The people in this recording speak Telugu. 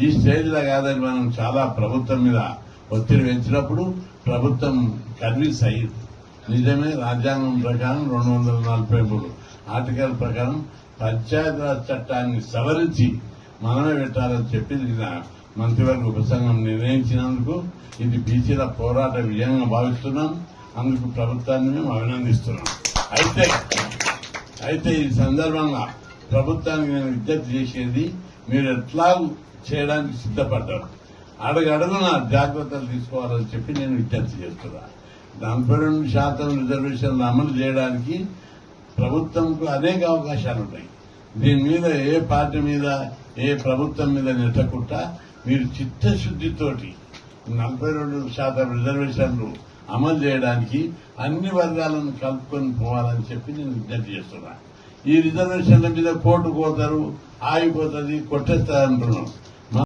ఈ స్టేజ్లో కాదని మనం చాలా ప్రభుత్వం మీద ఒత్తిడి పెంచినప్పుడు ప్రభుత్వం కన్విన్స్ అయ్యింది. నిజమే రాజ్యాంగం ప్రకారం రెండు వందల నలభై మూడు ఆర్టికల్ ప్రకారం పంచాయతీరాజ్ చట్టాన్ని సవరించి మనమే పెట్టాలని చెప్పి మంత్రివర్గ ఉపసంఘం నిర్ణయించినందుకు ఇది బీసీల పోరాట విజయంగా భావిస్తున్నాం. అందుకు ప్రభుత్వాన్ని మేము అభినందిస్తున్నాం. అయితే అయితే ఈ సందర్భంగా ప్రభుత్వానికి నేను విజ్ఞప్తి చేసేది మీరు ఎట్లా చేయడానికి సిద్ధపడ్డారు? అడుగడుగున జాగ్రత్తలు తీసుకోవాలని చెప్పి నేను విజ్ఞప్తి చేస్తున్నా. నలభై రెండు శాతం రిజర్వేషన్లు అమలు చేయడానికి ప్రభుత్వంకు అనేక అవకాశాలు ఉన్నాయి దీని మీద ఏ పార్టీ మీద ఏ ప్రభుత్వం మీద నెట్టకుండా మీరు చిత్తశుద్ధితోటి నలభై రెండు శాతం రిజర్వేషన్లు అమలు చేయడానికి అన్ని వర్గాలను కలుపుకొని పోవాలని చెప్పి నేను విజ్ఞప్తి చేస్తున్నాను ఈ రిజర్వేషన్ల మీద కోర్టు పోతారు ఆగిపోతుంది కొట్టేస్తారంటున్నాం